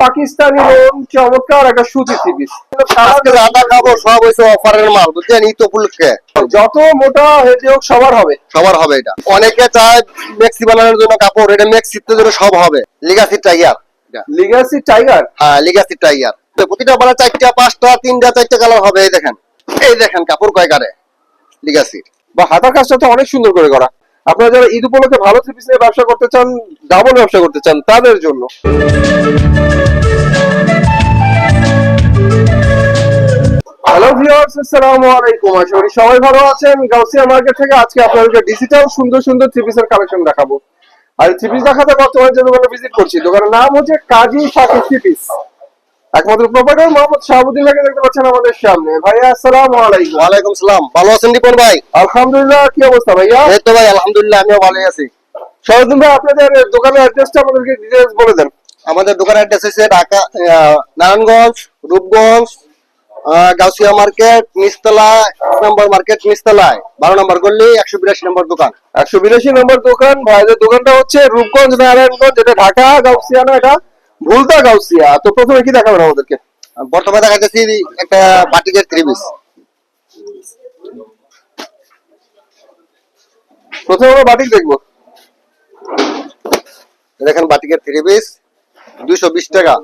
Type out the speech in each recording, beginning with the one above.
Pakistani loan চমৎকার একটা সুতি পিস আজকে খাব সব হয়েছে অফারের মাল বুঝছেন? ঈদ উপলক্ষে যত মোটা হোক সবার হবে। সবার হবে এটা। অনেকে চায় মেক্সি বানানোর জন্য কাপড় এটা মেক্সিতে জন্য সব হবে। লিগাসি টাইগার লিগাসি টাইগার হ্যাঁ লিগাসি টাইগার প্রতিটা বানা চারটা পাঁচটা তিনটা চারটা কালার হবে এই দেখেন। এই দেখেন কাপড় কয় কারে লিগাসির বা হাতা কাজটা তো অনেক সুন্দর করে করা। আপনারা যারা ঈদ উপলক্ষে ভালো থ্রি নিয়ে ব্যবসা করতে চান ডাবল ব্যবসা করতে চান, তাদের জন্য। হ্যালো ভিউয়ার্স আসসালামু আলাইকুম। আশা করি সবাই ভালো আছেন। গাউসিয়া মার্কেট থেকে আজকে আপনাদেরকে ডিজিটাল সুন্দর সুন্দর থ্রি পিসের কালেকশন দেখাবো। আর থ্রি দেখাতে বর্তমানে যে দোকানে ভিজিট করছি, দোকানের নাম হচ্ছে কাজী শাকি থ্রি একমাত্র প্রোপাইটার মোহাম্মদ শাহাবুদ্দিন ভাইকে দেখতে পাচ্ছেন আমাদের সামনে। ভাইয়া আসসালামু আলাইকুম। ওয়ালাইকুম সালাম। ভালো আছেন দীপন ভাই? আলহামদুলিল্লাহ কি অবস্থা ভাইয়া? এই তো ভাই আলহামদুলিল্লাহ আমিও ভালোই আছি। শাহাবুদ্দিন ভাই আপনাদের দোকানের অ্যাড্রেসটা আমাদেরকে বলে দেন। আমাদের দোকানের অ্যাড্রেস হচ্ছে ঢাকা নারায়ণগঞ্জ রূপগঞ্জ গাউসিয়া মার্কেট নিচতলা এক নম্বর মার্কেট নিচতলায়। বারো নম্বর গল্লি একশো বিরাশি নম্বর দোকান। একশো বিরাশি নম্বর দোকান। ভাইদের দোকানটা হচ্ছে রূপগঞ্জ নারায়ণগঞ্জ এটা ঢাকা গাউসিয়া না এটা? ভুলতা গাউসিয়া তো প্রথমে কি দেখাবেন আমাদেরকে? বর্তমানে দেখা যাচ্ছে একটা বাটিকের পিস প্রথমে আমরা বাটিক দেখব। দেখেন বাটিকের থ্রি পিস দুইশো বিশ টাকা।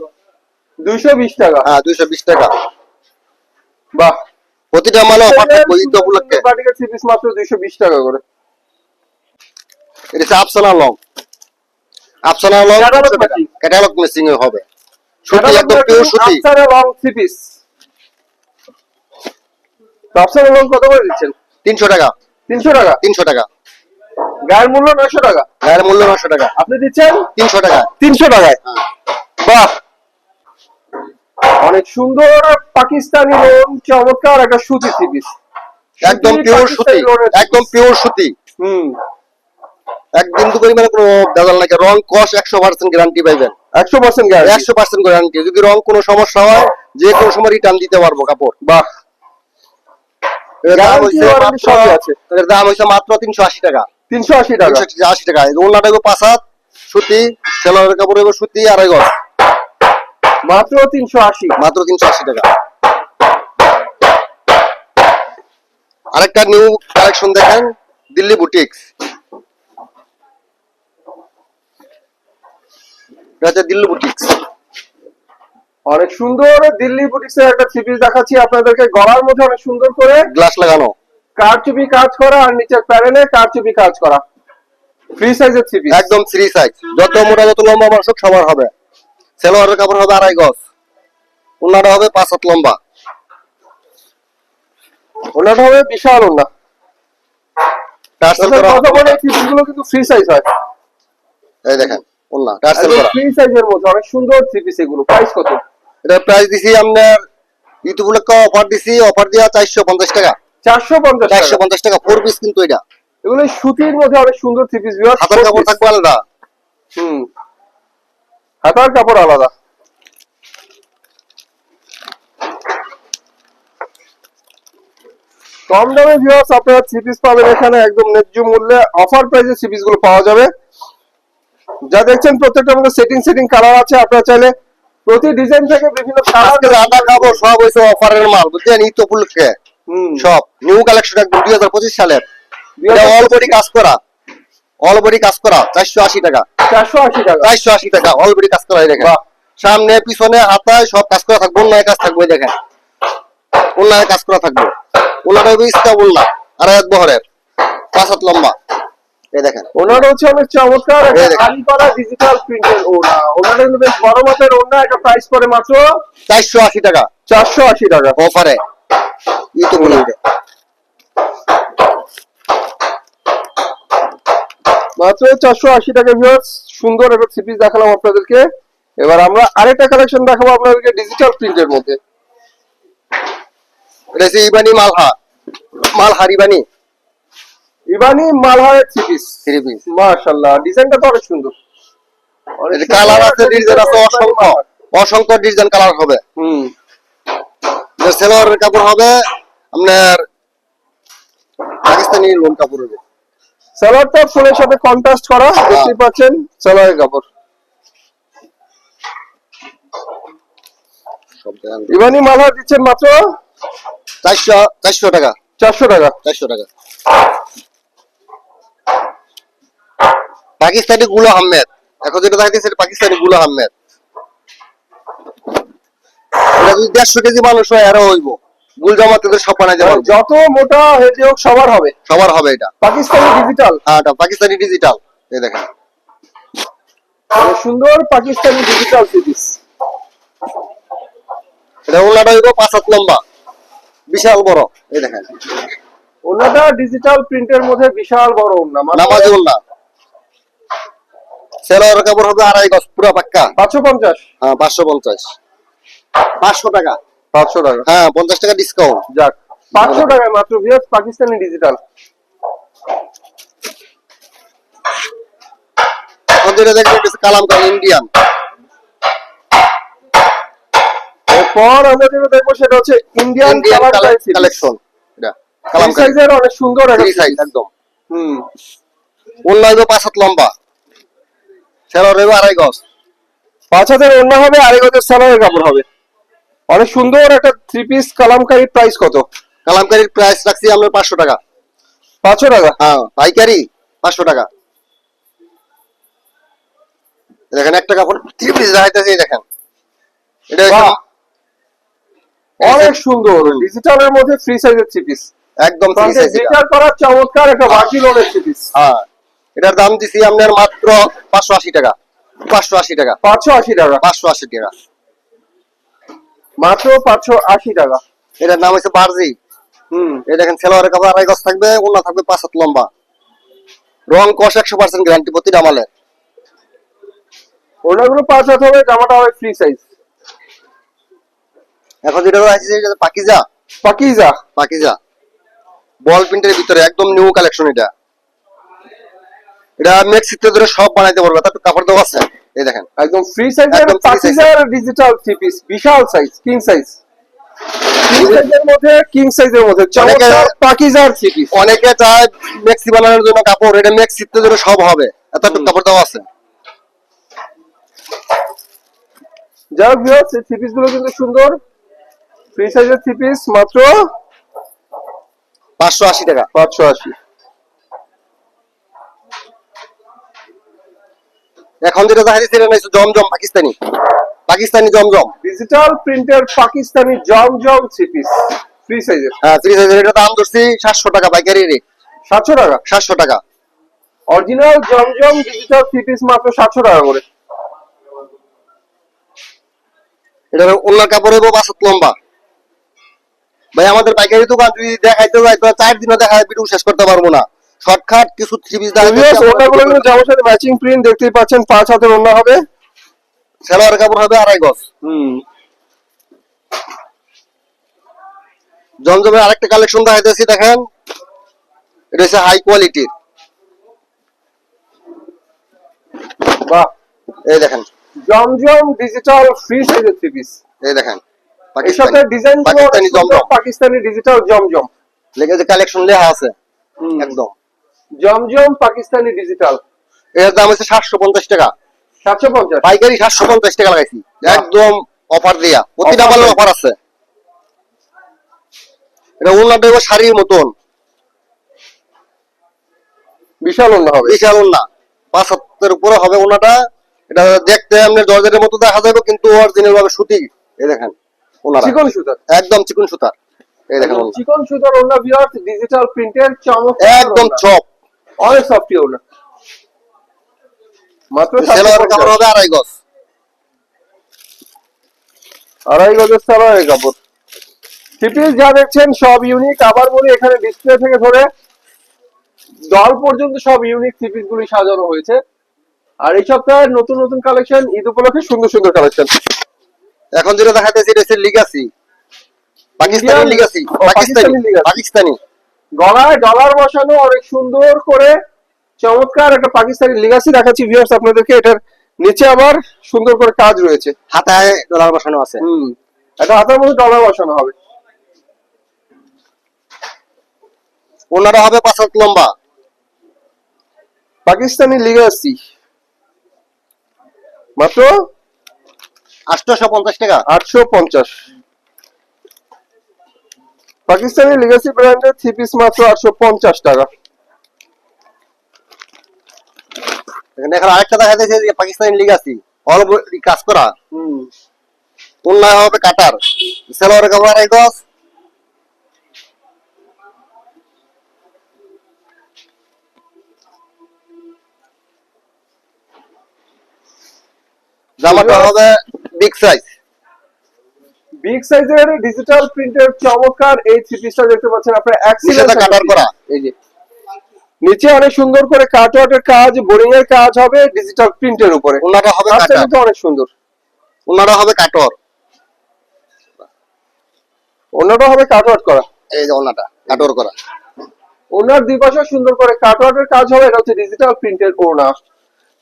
দুইশো বিশ টাকা? হ্যাঁ দুইশো বিশ টাকা। বাহ। প্রতিটা মানে অফার থাকবে ঈদ উপলক্ষে বাটিকের থ্রি পিস মাত্র দুইশো বিশ টাকা করে। এটা হচ্ছে Afsana long Afsana long catalogue messing হবে। সুতি একদম পিওর সুতি long three piece Afsar long কত করে দিচ্ছেন? তিনশো টাকা। তিনশো টাকা? তিনশো টাকা। গায়ের মূল্য নয়শো টাকা? গায়ের মূল্য নশো টাকা। আপনি দিচ্ছেন? তিনশো টাকা। তিনশো টাকায়? বাহ! অনেক সুন্দর পাকিস্তানি লোন চমৎকার একটা সুতি থ্রি পিস একদম পিওর সুতি। একদম পিওর সুতি। হুম। এক বিন্দু পরিমাণে কোনো ভেজাল নাকি রং কস একশো পার্সেন্ট গ্যারান্টি পাইবেন। একশো পার্সেন্ট গ্যারান্টি একশো পার্সেন্ট গ্যারান্টি যদি রং কোনো সমস্যা হয় যে কোনো সময় রিটার্ন দিতে পারব কাপড়। বাহ। এর দাম warranty মাত্র তিনশো আশি টাকা। তিনশো আশি টাকা? আশি টাকা। ওনাটা পাঁচ হাত সুতি সেলোয়ারের কাপড় সুতি আড়াই গজ। মাত্র তিনশো আশি। মাত্র তিনশো আশি টাকা। আরেকটা নিউ কালেকশন দেখেন দিল্লি বুটিক্স এটা হচ্ছে দিল্লি বুটিক্স অনেক সুন্দর দিল্লি বুটিক্স এর একটা থ্রি পিস দেখাচ্ছি আপনাদেরকে। গলার মধ্যে অনেক সুন্দর করে গ্লাস লাগানো। কারচুপি কাজ করা আর নিচের প্যানেলে কারচুপি কাজ করা। ফ্রি সাইজের থ্রি পিস একদম থ্রি সাইজ যত মোটা যত লম্বা সবার হবে। সেলোয়ারের কাপড় হবে আড়াই গজ। ওনাটা হবে পাঁচ হাত লম্বা। ওনাটা হবে বিশাল ওনা কথা বলে থ্রি পিসগুলো কিন্তু ফ্রি সাইজ হয়। এই দেখেন। ওনা ফ্রি সাইজের মধ্যে অনেক সুন্দর থ্রি পিস এগুলো। প্রাইস কত? এটা প্রাইস দিছি আপনার ঈদ উপলক্ষে অফার দিছি অফার দিয়া চারশো পঞ্চাশ টাকা। চারশো পঞ্চাশ চারশো পঞ্চাশ টাকা ফোর পিস কিন্তু এটা। এগুলো সুতির মধ্যে অনেক সুন্দর থ্রি পিস হাতের কাপড় থাকবে আলাদা। হুম। হাতার কাপড় আলাদা। কম দামে ভিউয়ার্স আপনারা থ্রি পিস পাবেন এখানে একদম ন্যায্য মূল্যে। অফার প্রাইসে থ্রি পিসগুলো পাওয়া যাবে। যা দেখছেন প্রত্যেকটার মধ্যে সেটিং সেটিং কালার আছে। আপনারা চাইলে প্রতি ডিজাইন থেকে বিভিন্ন কালার রান্না খাব সব হয়েছে অফারের মাল বুঝছেন? ঈদ উপলক্ষে সব। নিউ কালেকশন একদম দুই হাজার পঁচিশ সালের। অল বডি কাজ করা। অল বডি কাজ করা। চারশো আশি টাকা। চারশো আশি টাকা। চারশো আশি টাকা অল বডি কাজ করা এই দেখেন। সামনে পিছনে হাতায় সব কাজ করা থাকবে। অন্যায় কাজ থাকবে দেখেন। অন্যায় কাজ করা থাকবে। ইস্কা উল্লা আর এক বহরের। পাঁচ হাত লম্বা। এই দেখেন। ওনাটা হচ্ছে অনেক চমৎকার একটা এই দেখেন। কালি করা ডিজিটাল প্রিন্টের ওনা ওনাটা কিন্তু বেশ বড় মাপের ওনা একটা প্রাইস পড়ে মাত্র চারশো আশি টাকা। টাকা। অফারে। মাত্র ভিউয়ার্স সুন্দর একটা দেখালাম আপনাদেরকে। এবার আমরা আরেকটা কালেকশন দেখাবো আপনাদেরকে ডিজিটাল প্রিন্টের মধ্যে। এটা ইবানি মালহা। মালহার ইবানি ইবানি মালহারের থ্রি পিস থ্রি পিস মাশাআল্লাহ ডিজাইনটা তো অনেক সুন্দর। কালার আছে ডিজাইন আছে অসংখ্য। অসংখ্য ডিজাইন কালার হবে। হুম। সেলোয়ারের কাপড় হবে আপনার পাকিস্তানি লোন কাপড় হবে। সালোয়ারটা ফুলের সাথে কন্ট্রাস্ট করা দেখতেই পাচ্ছেন সালোয়ারের কাপড়। ইমানি মালহার দিচ্ছেন মাত্র চারশো চারশো টাকা। চারশো টাকা। চারশো টাকা। পাকিস্তানি গুলো আহমেদ। এখন যেটা সেটা পাকিস্তানি গুলো আহমেদ। এটা যদি দেড়শো কেজি মানুষ হয় আরও হইব। সব বানাই যাবে যত মোটা হোক সবার হবে। সবার হবে এটা। পাকিস্তানি ডিজিটাল হ্যাঁ এটা পাকিস্তানি ডিজিটাল এই দেখেন। সুন্দর পাকিস্তানি ডিজিটাল সিরিজ এটা ওনাটা হইব পাঁচ হাত লম্বা। বিশাল বড়। এই দেখেন। ওনাটা ডিজিটাল প্রিন্টের মধ্যে বিশাল বড় ওনা নামাজি ওনা সেলোয়ার কাপড় হবে আড়াই গজ পুরা পাক্কা। পাঁচশো পঞ্চাশ। হ্যাঁ পাঁচশো পঞ্চাশ। পাঁচশো টাকা। পাঁচশো টাকা। হ্যাঁ পঞ্চাশ টাকা ডিসকাউন্ট যাক পাঁচশো টাকায় মাত্র ভিউয়ার্স পাকিস্তানি ডিজিটাল যেটা দেখবেন কালামকার ইন্ডিয়ান এরপর আমরা যেটা দেখব সেটা হচ্ছে ইন্ডিয়ান কালেকশন এটা কালামকারি সাইজের অনেক সুন্দর একটা সাইজ একদম। হুম। অন্য পাঁচ হাত লম্বা। সেলোয়ার হইবে আড়াই গজ। পাঁচ হাজার অন্য হবে আড়াই গজের সালোয়ারের কাপড় হবে। অনেক সুন্দর একটা থ্রি পিস কালামকারী প্রাইস কত? কালামকারির প্রাইস রাখছি আমরা পাঁচশো টাকা। পাঁচশো টাকা? হ্যাঁ পাইকারি পাঁচশো টাকা। দেখেন একটা কাপড় থ্রি পিস দেখাইতেছি দেখেন। এটা অনেক সুন্দর ডিজিটালের মধ্যে ফ্রি সাইজের থ্রি পিস একদম থ্রি সাইজ ডিজিটাল করার চমৎকার একটা বাকি লোনের থ্রি পিস হ্যাঁ। এটার দাম দিছি আপনার মাত্র পাঁচশো আশি টাকা। পাঁচশো আশি টাকা। পাঁচশো আশি টাকা। পাঁচশো আশি টাকা। মাত্র পাঁচশো আশি টাকা। এটার নাম হচ্ছে বার্জি। হুম। এই দেখেন সেলোয়ারের কাপড় আড়াই গজ থাকবে ওনা থাকবে পাঁচ হাত লম্বা। রং কষ একশো পার্সেন্ট গ্যারান্টি প্রতিটা মালের ওনাগুলো পাঁচ হাত হবে জামাটা হবে ফ্রি সাইজ এখন যেটা আছে পাকিজা। পাকিজা। পাকিজা। বল প্রিন্টের ভিতরে একদম নিউ কালেকশন এটা। এটা মেক্সিতে ধরে সব বানাইতে পারবে। কাপড় দেওয়া আছে। এই দেখেন। একদম ফ্রি সাইজের একদম ডিজিটাল থ্রি পিস বিশাল সাইজ কিং সাইজ মধ্যে কিং সাইজের মধ্যে চমৎকার পাকিজার থ্রি পিস অনেকে চায় মেক্সি বানানোর জন্য কাপড় এটা মেক্সিতে ধরে সব হবে। এতটুকু কাপড় দেওয়া আছে। যাই হোক ভিউয়ার্স, এই থ্রি গুলো কিন্তু সুন্দর। ফ্রি সাইজের থ্রি পিস মাত্র পাঁচশো আশি টাকা। পাঁচশো আশি। এখন যেটা যাচ্ছে এটা হচ্ছে Zamzam Pakistani. Pakistani Zamzam. Digital printer Pakistani Zamzam three piece free সাইজের হ্যাঁ থ্রি সাইজের এটা দাম ধরছি সাতশো টাকা পাইকারি রেট সাতশো টাকা? সাতশো টাকা। Original Zamzam digital three piece মাত্র সাতশো টাকা করে। এটা অন্য কাপড় পাঁচ হাত লম্বা। ভাই আমাদের পাইকারি দোকান যদি দেখাইতে তো চার দিনও দেখা ভিডিও শেষ করতে পারব না। শর্টকাট কিছু থ্রি পিস জামার সাথে ম্যাচিং প্রিন্ট দেখতেই পাচ্ছেন পাঁচ হাতের হবে। সেলোয়ার কাপড় হবে আড়াই গজ। হুম। জমজমের আরেকটা কালেকশন দেখাইতেছি দেখেন। এটা হচ্ছে হাই কোয়ালিটির বাহ এই দেখেন। জমজম ডিজিটাল ফ্রি সাইজের থ্রি পিস এই দেখেন এর সাথে ডিজাইন পাকিস্তানি জমজম। পাকিস্তানি ডিজিটাল জমজম। লেগে যে কালেকশন লেখা আছে। একদম। জমজম পাকিস্তানি ডিজিটাল এর দাম হচ্ছে সাতশো পঞ্চাশ টাকা। সাতশো পঞ্চাশ। পাইকারি সাতশো পঞ্চাশ টাকা লাগাইছি। একদম অফার দিয়া। প্রতিটা মালের অফার আছে। এটা উন্নত শাড়ির মতন। বিশাল ওড়না হবে। বিশাল উন্না। পাঁচ হাতের উপরে হবে উন্নাটা। এটা দেখতে এমনি জর্জেটের মতো দেখা যাবে কিন্তু অরিজিনাল ভাবে সুতি। এই দেখেন উনারা চিকন সুতা একদম চিকন সুতা এই দেখেন চিকন সুতার ওড়না ভিউয়ার্স ডিজিটাল প্রিন্টের চমক একদম চপ। অনেক সফটি মাত্র সেলোয়ার কাপড় হবে আড়াই গজ আড়াই গজের সালোয়ারের কাপড় থ্রি যা দেখছেন সব ইউনিক আবার বলি এখানে ডিসপ্লে থেকে ধরে দল পর্যন্ত সব ইউনিক থ্রি গুলি সাজানো হয়েছে। আর এই সপ্তাহের নতুন নতুন কালেকশন ঈদ উপলক্ষে সুন্দর সুন্দর কালেকশন এখন যেটা দেখাতেছি এটা হচ্ছে লিগাসি পাকিস্তানি লিগাসি পাকিস্তানি। পাকিস্তানি। গলায় ডলার বসানো অনেক সুন্দর করে চমৎকার একটা পাকিস্তানি লিগাসি দেখাচ্ছি ভিউয়ার্স আপনাদেরকে। এটার নিচে আবার সুন্দর করে কাজ রয়েছে। হাতায় ডলার বসানো আছে। হুম এটা হাতের মধ্যে ডলার বসানো হবে। ওনারা হবে পাঁচ হাত লম্বা। পাকিস্তানি লিগাসি মাত্র আটশোশো পঞ্চাশ টাকা। আটশো পঞ্চাশ। পাকিস্তানি লিগাসি ব্র্যান্ডের থ্রি পিস মাত্র আটশো পঞ্চাশ টাকা। এখানে এখন আরেকটা দেখা যাচ্ছে যে পাকিস্তানি লিগ আছে অল্প কাজ করা। হবে কাটার সেলোয়ার কাপড় গজ। জামাটা হবে বিগ সাইজ বিগ সাইজের ডিজিটাল প্রিন্টের চমৎকার। এই থ্রি পিসটা দেখতে পাচ্ছেন আপনার কাটার করা। এই যে। নিচে অনেক সুন্দর করে কাটওয়ার্টের কাজ বোরিং এর কাজ হবে ডিজিটাল প্রিন্টের উপরে। হবে কিন্তু অনেক সুন্দর। হবে অন্যটা হবে কাটওয়ার্ট করা। এই যে ওনাটা কাটর করা। ওনার দুই পাশে সুন্দর করে কাটওয়ার্টের কাজ হবে এটা হচ্ছে ডিজিটাল প্রিন্টের ওনা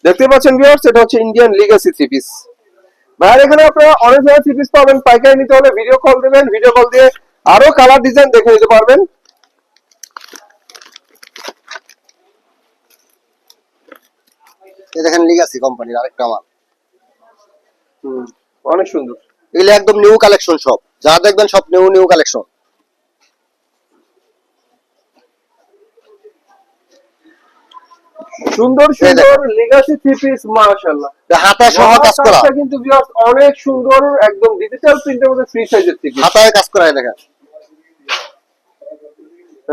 দেখতে পাচ্ছেন ভিউয়ার্স এটা হচ্ছে ইন্ডিয়ান লিগাসি থ্রি পিস ভাইয়ার এখানে আপনারা অনেক ধরনের থ্রি পিস পাবেন পাইকারি নিতে হলে ভিডিও কল দেবেন ভিডিও কল দিয়ে আরও কালার ডিজাইন দেখে নিতে পারবেন। দেখেন লিগাসি কোম্পানির আরেকটা মাল। হুম, অনেক সুন্দর। এগুলো একদম নিউ কালেকশন সব। যা দেখবেন সব নিউ নিউ কালেকশন সুন্দর সুন্দর লিগাসি থ্রি পিস মাশাআল্লাহ। হাতা সহ কাজ করা। কিন্তু ভিউয়ার্স অনেক সুন্দর একদম ডিজিটাল প্রিন্টের মধ্যে ফ্রি সাইজের থ্রি পিস হাতায় কাজ করা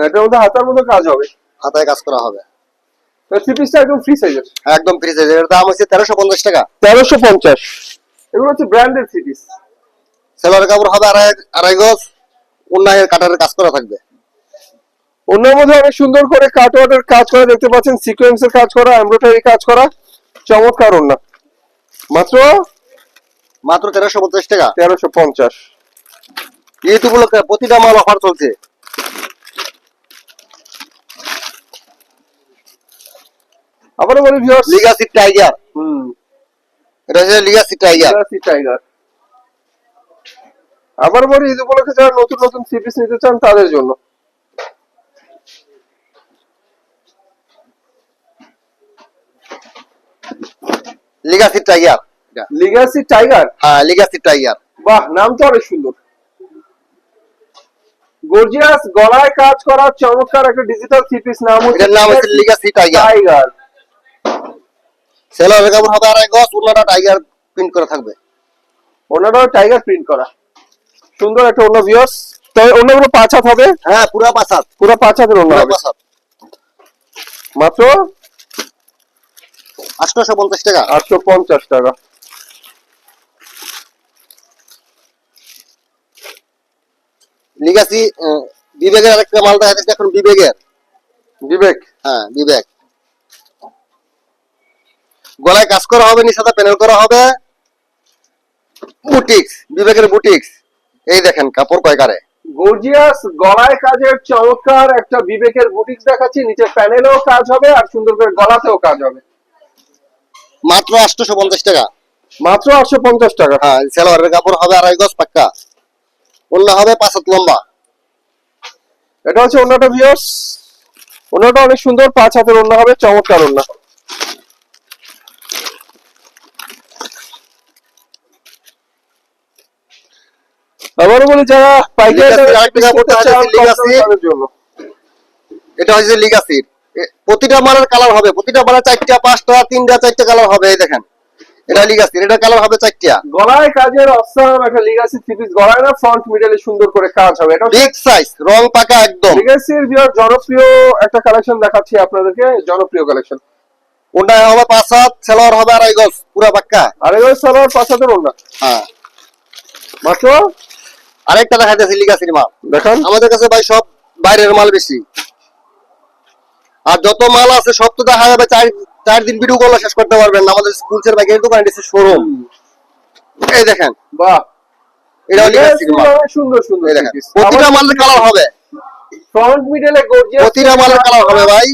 এটার মধ্যে হাতার মতো কাজ হবে। হাতায় কাজ করা হবে। থ্রি পিসটা একদম ফ্রি সাইজের একদম ফ্রি সাইজ এর। দাম হচ্ছে তেরোশো পঞ্চাশ টাকা। তেরোশো পঞ্চাশ। এগুলো হচ্ছে ব্র্যান্ডেড থ্রি পিস সেলোয়ার কাপড় হবে আড়াই আড়াই গজ। উন্নয়ের কাটারের কাজ করা থাকবে। অন্যের মধ্যে অনেক সুন্দর করে কাটওয়ার্টের কাজ করা দেখতে পাচ্ছেন সিকোয়েন্সের কাজ করা এমব্রয়ডারি কাজ করা চমৎকার অন্য মাত্র? মাত্র তেরোশো পঞ্চাশ টাকা। তেরোশো পঞ্চাশ। ঈদ উপলক্ষে প্রতিটা মাল অফার চলছে। আবারও বলি ভিউয়ার্স লিগাসি টাইগার হুম। এটা হচ্ছে লিগাসি টাইগার লিগাসি টাইগার আবার বলি ঈদ উপলক্ষে যারা নতুন নতুন পিস নিতে চান তাদের জন্য। লিগাসি টাইগার লিগাসি টাইগার হ্যাঁ লিগাসি টাইগার বাহ নাম তো অনেক সুন্দর। গর্জিয়াস গলায় কাজ করা চমৎকার একটা ডিজিটাল থ্রি পিস নাম হচ্ছে নাম হচ্ছে লিগাসি টাইগার টাইগার কাপড় হবে আড়াই গজ উন্নটা টাইগার প্রিন্ট করা থাকবে। ওনারাও টাইগার প্রিন্ট করা। সুন্দর একটা অন্য ভিউয়ার্স তবে অন্যগুলো পাঁচ হাত হবে? হ্যাঁ পুরা পাঁচাত পুরো পাঁচ হাতের অন্য হবে। মাত্র আটশোশো পঞ্চাশ টাকা। আটশো পঞ্চাশ টাকা। লিগাসি বিবেকের আরেকটা মাল দেখা যাচ্ছে এখন বিবেকের। বিবেক? হ্যাঁ বিবেক। গলায় কাজ করা হবে প্যানেল করা হবে। বুটিক্স বিবেকের বুটিক্স। এই দেখেন কাপড় কয়কারে গর্জিয়াস গলায় কাজের চমৎকার একটা বিবেকের বুটিক্স দেখাচ্ছি নিচে প্যানেলেও কাজ হবে আর সুন্দর করে গলাতেও কাজ হবে। মাত্র আটশোশো পঞ্চাশ টাকা। মাত্র আটশো পঞ্চাশ টাকা। হ্যাঁ সেলোয়ারের কাপড় হবে আড়াই গজ পাক্কা। অন্য হবে পাঁচ হাত লম্বা। এটা হচ্ছে অন্যটা ভিউয়ার্স অন্যটা অনেক সুন্দর পাঁচ হাতের অন্য হবে চমৎকার অন্য আবারও বলি যারা পাইকারি এটা হচ্ছে লিগাসির প্রতিটা মালের কালার হবে। প্রতিটা মালের চারটা পাঁচটা তিনটা চারটা কালার হবে এই দেখেন। এটা লিগাসির এটা কালার হবে চারটা। গলায় কাজের একটা লিগাসি থ্রি পিস গলায় না ফ্রন্ট মিডলে সুন্দর করে কাজ হবে। এটা বিগ সাইজ রং পাকা একদম। লিগাসির বিয়ার জনপ্রিয় একটা কালেকশন দেখাচ্ছি আপনাদেরকে জনপ্রিয় কালেকশন ওটা হবে পাঁচ হাত সেলোয়ার হবে আড়াই গজ পুরা পাক্কা। আর এবার সালোয়ার পাঁচ হাতের অন্য হ্যাঁ। মাত্র? আরেকটা দেখা যাচ্ছে লিগাসির মাল। দেখান। আমাদের কাছে ভাই সব বাইরের মাল বেশি। আর যত মাল আছে সব তো দেখা যাবে চার চার দিন ভিডিও করলে শেষ করতে পারবেন না। আমাদের স্কুলসের ব্যাগের দোকান এসে শোরুম এই দেখেন। বাহ। এটা অনেক সুন্দর সুন্দর। দেখেন। প্রতিটা মালের কালার হবে। ফ্রন্ট মিডলে গর্জিয়াস প্রতিটা মালের কালার হবে ভাই।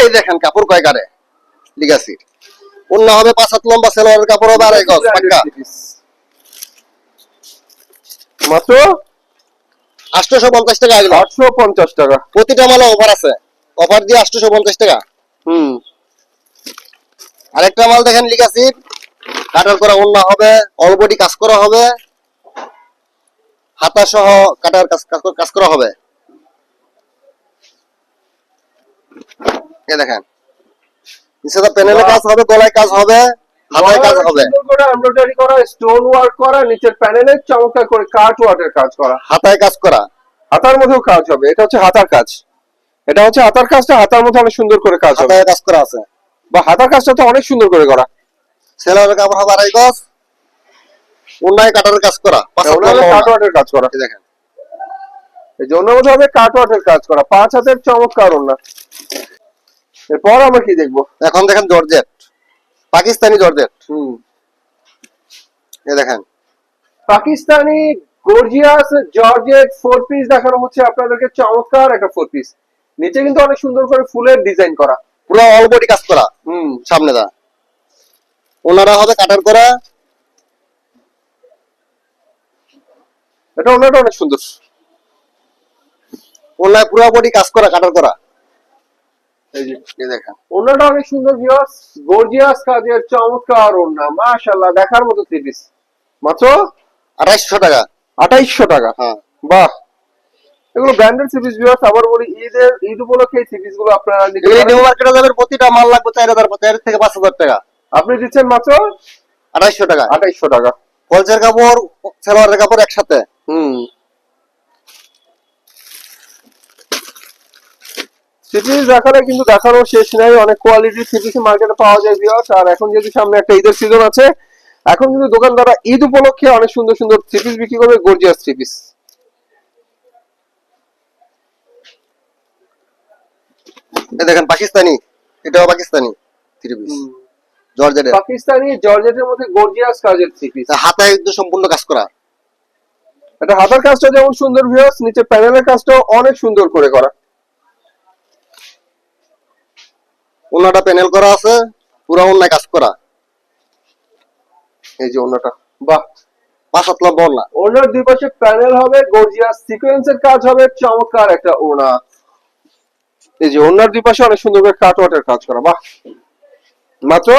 এই দেখেন কাপড় কয় কারে? লিগাসির অন্য হবে পাঁচ হাত লম্বা সেলোয়ারের কাপড় হবে আড়াই গজ পাক্কা। মাত্র? আটশোশো পঞ্চাশ টাকা এগুলো। আটশো পঞ্চাশ টাকা। প্রতিটা মালে অফার আছে। অফার দিয়ে আটশোশো পঞ্চাশ টাকা। হুম। আরেকটা মাল দেখেন লিগাসির। কাটার করা অন্য হবে অলবডি কাজ করা হবে। হাতা সহ কাটার কাজ কাজ- করা হবে। এ দেখেন। নিচে প্যানেলে কাজ হবে গলায় কাজ হবে। হাতায় কাজ হবে। করে এমব্রয়ডারি করা স্টোন ওয়ার্ক করা নিচের প্যানেলে চমৎকার করে কাট ওয়ার্কের কাজ করা। হাতায় কাজ করা। হাতার মধ্যেও কাজ হবে এটা হচ্ছে হাতার কাজ। এটা হচ্ছে হাতার কাজটা হাতার মধ্যে অনেক সুন্দর করে কাজ হবে। কাজ করা আছে। বা হাতার কাজটা তো অনেক সুন্দর করে করা। সেলারের কাপড় কাটার কাজ করা। কাট ওয়ার্কের কাজ করা। দেখেন। এই জন্য মধ্যে হবে কাট ওয়ার্কের কাজ করা। পাঁচ হাতের চমৎকার না এরপর আমরা কি দেখব? এখন দেখেন জর্জেট। পাকিস্তানি জর্জেট হুম। এ দেখেন। Pakistani gorgeous georgette four piece দেখানো হচ্ছে আপনাদেরকে চমৎকার একটা ফোর পিস নিচে কিন্তু অনেক সুন্দর করে ফুলের ডিজাইন করা। পুরো অল বডি কাজ করা। হুম। সামনে দা ওনারা হবে কাটার করা এটা ওনাটা অনেক সুন্দর। ওনায় পুরো বডি কাজ করা কাটার করা এই যে দেখেন। ওনাটা অনেক সুন্দর ভিউয়ার্স গর্জিয়াস কাজের চমৎকার ওনা মাশাআল্লাহ দেখার মতো থ্রি পিস মাত্র টাকা। টাকা। হ্যাঁ। বাহ। এগুলো ব্র্যান্ডেড থ্রি পিস ভিউয়ার্স আবার বলি ঈদের ঈদ উপলক্ষে এই থ্রি পিসগুলো আপনারা নিতে পারেন। নিউ মার্কেটে প্রতিটা মাল লাগবে চার হাজার চার থেকে পাঁচ হাজার টাকা। আপনি দিচ্ছেন মাত্র আঠাইশশো টাকা। আঠাইশশো টাকা। কলচের কাপড় সেলোয়ারের কাপড় একসাথে। হুম। থ্রি দেখালে কিন্তু দেখানো শেষ নাই অনেক কোয়ালিটি থ্রি মার্কেটে পাওয়া যায় ভিউয়ার্স আর এখন যেহেতু সামনে একটা ঈদের সিজন আছে এখন কিন্তু দোকানদাররা ঈদ উপলক্ষে অনেক সুন্দর সুন্দর থ্রি পিস বিক্রি করবে গর্জিয়াস থ্রি পিস দেখেন পাকিস্তানি। এটাও পাকিস্তানি থ্রি পিস জর্জেটের। পাকিস্তানি জর্জেটের মধ্যে গর্জিয়াস কাজের থ্রি পিস হাতায় একদম সম্পূর্ণ কাজ করা। এটা হাতার কাজটা যেমন সুন্দর ভিউয়ার্স নিচে প্যানেলের কাজটাও অনেক সুন্দর করে করা। ওনাটা প্যানেল করা আছে পুরো অন্যায় কাজ করা। এই যে অন্যটা বাহ পাঁচ হাত লম্বা ওড়না ওনার দুই পাশে প্যানেল হবে গর্জিয়াস সিকোয়েন্সের কাজ হবে চমৎকার একটা ওনা। এই যে ওনার দুই পাশে অনেক সুন্দর করে কাটওয়াটের কাজ করা বাহ। মাত্র?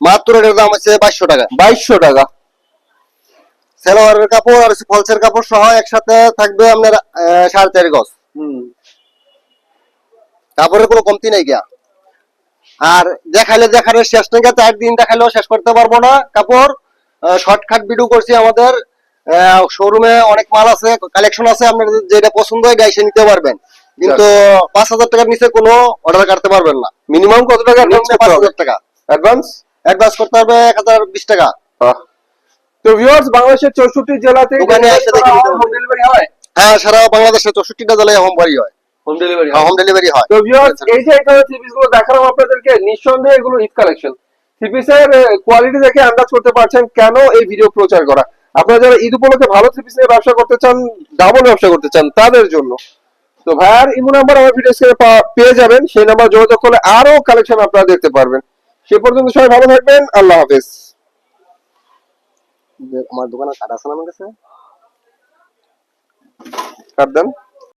মাত্র এটার দাম হচ্ছে বাইশশো টাকা। বাইশশো টাকা। সেলোয়ারের কাপড় আর ফলসের কাপড় সহ একসাথে থাকবে আপনার সাড়ে চার গজ। হুম। কাপড়ের কোনো কমতি নাই গিয়া আর দেখাইলে দেখালে শেষ থেকে চার দিন দেখালেও শেষ করতে পারব না। কাপড় শর্টকাট ভিডিও করছি আমাদের। শোরুমে অনেক মাল আছে কালেকশন আছে আপনার যেটা পছন্দ হয় গাইসে নিতে পারবেন। কিন্তু পাঁচ হাজার টাকার নিচে কোনো অর্ডার কাটতে পারবেন না। মিনিমাম কত টাকা পাঁচ হাজার টাকা। অ্যাডভান্স অ্যাডভান্স করতে হবে এক হাজার বিশ টাকা। তো ভিউয়ার্স বাংলাদেশের চৌষট্টি জেলাতে ডেলিভারি হয়? হ্যাঁ সারা বাংলাদেশের চৌষট্টিটা জেলায় হোম বাড়ি হয়। হোম ডেলিভারি হোম ডেলিভারি হয়। তো ভিউয়ার্স এই যে এখানে থ্রি গুলো দেখালাম আপনাদেরকে নিঃসন্দেহে এগুলো ঈদ কালেকশন থ্রি কোয়ালিটি দেখে আন্দাজ করতে পারছেন কেন এই ভিডিও প্রচার করা। আপনারা যারা ঈদ উপলক্ষে ভালো থ্রি নিয়ে ব্যবসা করতে চান ডাবল ব্যবসা করতে চান তাদের জন্য। তো ভাইয়ার ইমো নাম্বার আমার ভিডিও স্ক্রিনে পেয়ে যাবেন। সেই নাম্বার যোগাযোগ করলে আরও কালেকশন আপনারা দেখতে পারবেন। সে পর্যন্ত সবাই ভালো থাকবেন। আল্লাহ হাফেজ। আমার দোকানে কাটা আছে না আমার কাছে? কাট দেন।